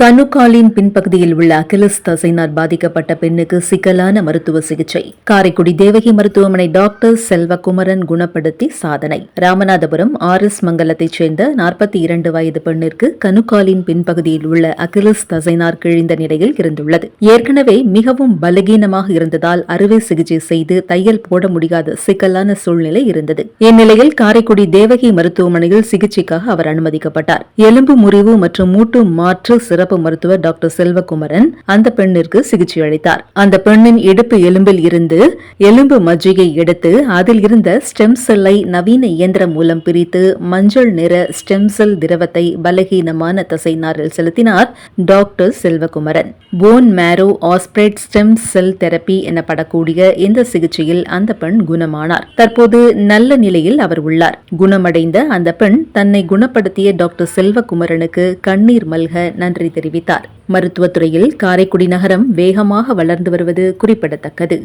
கணுக்காலின் பின்பகுதியில் உள்ள அகிலஸ் தசைனால் பாதிக்கப்பட்ட பெண்ணுக்கு சிக்கலான மருத்துவ சிகிச்சை. காரைக்குடி தேவகி மருத்துவமனை டாக்டர் செல்வகுமரன் குணப்படுத்தி சாதனை. ராமநாதபுரம் ஆர் எஸ் மங்கலத்தைச் சேர்ந்த நாற்பத்தி இரண்டு வயது பெண்ணிற்கு கணுக்காலின் பின்பகுதியில் உள்ள அகிலஸ் தசைனார் கிழிந்த நிலையில் இருந்துள்ளது. ஏற்கனவே மிகவும் பலகீனமாக இருந்ததால் அறுவை சிகிச்சை செய்து தையல் போட முடியாத சிக்கலான சூழ்நிலை இருந்தது. இந்நிலையில் காரைக்குடி தேவகி மருத்துவமனையில் சிகிச்சைக்காக அவர் அனுமதிக்கப்பட்டார். எலும்பு முறிவு மற்றும் மூட்டு மாற்று சிறப்பு சிறப்பு மருத்துவர் டாக்டர் செல்வகுமரன் அந்த பெண்ணிற்கு சிகிச்சை அளித்தார். அந்த பெண்ணின் இடுப்பு எலும்பில் இருந்து எலும்பு மஜ்ஜையை எடுத்து அதில் இருந்த ஸ்டெம் செல்லை நவீன இயந்திரம் மூலம் பிரித்து மஞ்சள் நிற ஸ்டெம் செல் திரவத்தை பலகீனமான தசை நாரில் செலுத்தினார் doctor Selvakumaran. Bone marrow aspirate stem cell therapy எனப்படக்கூடிய இந்த சிகிச்சையில் அந்த பெண் குணமானார். தற்போது நல்ல நிலையில் அவர் உள்ளார். குணமடைந்த அந்த பெண் தன்னை குணப்படுத்திய டாக்டர் செல்வகுமரனுக்கு கண்ணீர் மல்க நன்றி தெரிவித்தார். மருத்துவத்துறையில் காரைக்குடி நகரம் வேகமாக வளர்ந்து வருவது குறிப்பிடத்தக்கது.